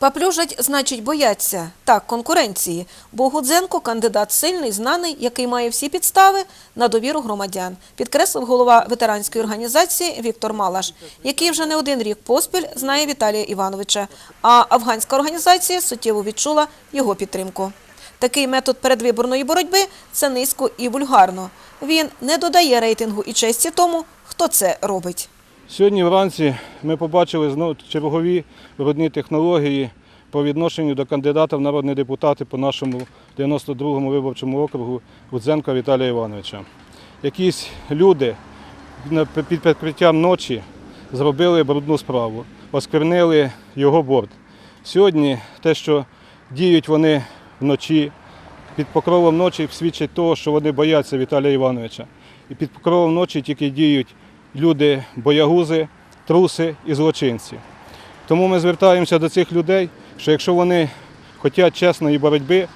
Паплюжать, значить, бояться. Так, конкуренції. Бо Гудзенко – кандидат сильний, знаний, який має всі підстави на довіру громадян, підкреслив голова ветеранської організації Віктор Малаш, який вже не один рік поспіль знає Віталія Івановича. А афганська організація суттєво відчула його підтримку. Такий метод передвиборної боротьби – це низько і вульгарно. Він не додає рейтингу і честі тому, хто це робить. Сьогодні вранці ми побачили знову чергові виробні технології по відношенню до кандидата в народні депутати по нашому 92-му виборчому округу Гудзенка Віталія Івановича. Якісь люди під прикриттям ночі зробили брудну справу, осквернили його борт. Сьогодні те, що діють вони вночі, під покровом ночі свідчить того, що вони бояться Віталія Івановича. І під покровом ночі тільки діють люди боягузи, труси і злочинці. Тому ми звертаємося до цих людей, що якщо вони хочуть чесної боротьби,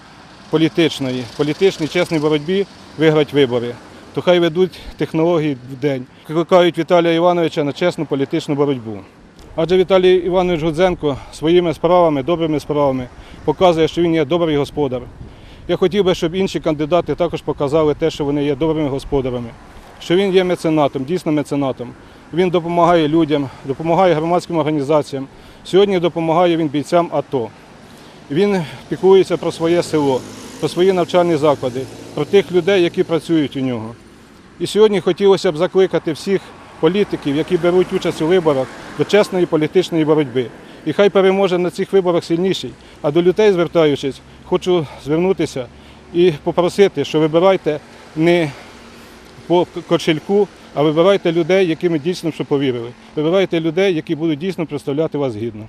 політичної, політичній чесній боротьбі виграти вибори, то хай ведуть технології в день. Викликають Віталія Івановича на чесну політичну боротьбу. Адже Віталій Іванович Гудзенко своїми справами, добрими справами показує, що він є добрий господар. Я хотів би, щоб інші кандидати також показали те, що вони є добрими господарами, що він є меценатом, дійсно меценатом. Він допомагає людям, допомагає громадським організаціям. Сьогодні допомагає він бійцям АТО. Він піклується про своє село, про свої навчальні заклади, про тих людей, які працюють у нього. І сьогодні хотілося б закликати всіх політиків, які беруть участь у виборах, до чесної політичної боротьби. І хай переможе на цих виборах сильніший. А до людей, звертаючись, хочу звернутися і попросити, що вибирайте не по кошельку, а вибирайте людей, якими дійсно що повірили. Вибирайте людей, які будуть дійсно представляти вас гідно.